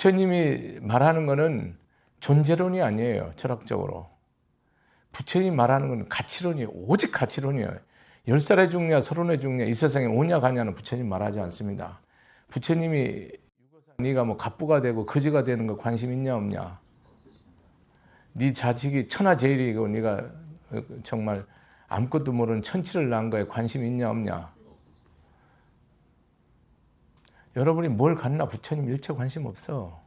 부처님이 말하는 거는 존재론이 아니에요. 철학적으로. 부처님 말하는 건 가치론이에요. 오직 가치론이에요. 열 살에 죽냐, 서른에 죽냐, 이 세상에 오냐 가냐는 부처님 말하지 않습니다. 부처님이 네가 뭐 갑부가 되고 거지가 되는 거 관심 있냐 없냐? 네 자식이 천하제일이고 네가 정말 아무것도 모르는 천치를 낳은 거에 관심 있냐 없냐? 여러분이 뭘 갖나 부처님 일체 관심 없어.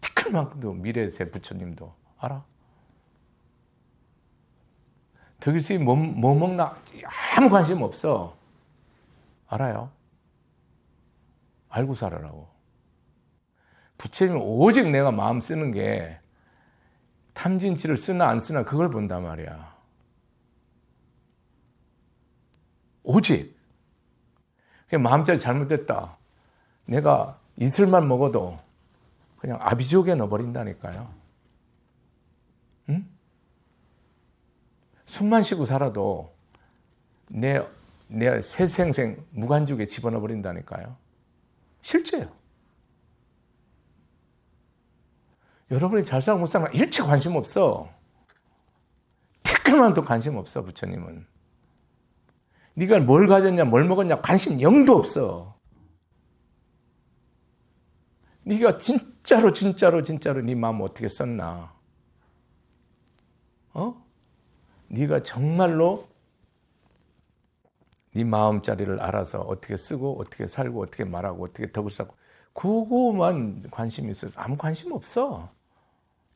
티끌만큼도 미래세 부처님도 알아? 덕일스이 뭐, 뭐 먹나 아무 관심 없어. 알아요? 알고 살아라고. 부처님 오직 내가 마음 쓰는 게 탐진치를 쓰나 안 쓰나 그걸 본단 말이야. 오직. 그냥 마음자리 잘못됐다. 내가 이슬만 먹어도 그냥 아비지옥에 넣어버린다니까요. 응? 숨만 쉬고 살아도 내, 내 새생생 무간죽에 집어넣어 버린다니까요. 실제요. 여러분이 잘 살고 못 살고 일체 관심 없어. 티끌만도 관심 없어, 부처님은. 네가 뭘 가졌냐, 뭘 먹었냐 관심 영도 없어. 네가 진짜로 진짜로 진짜로 네 마음 어떻게 썼나? 어? 네가 정말로 네 마음자리를 알아서 어떻게 쓰고 어떻게 살고 어떻게 말하고 어떻게 덕을 쌓고 그거만 관심이 있어서 아무 관심 없어.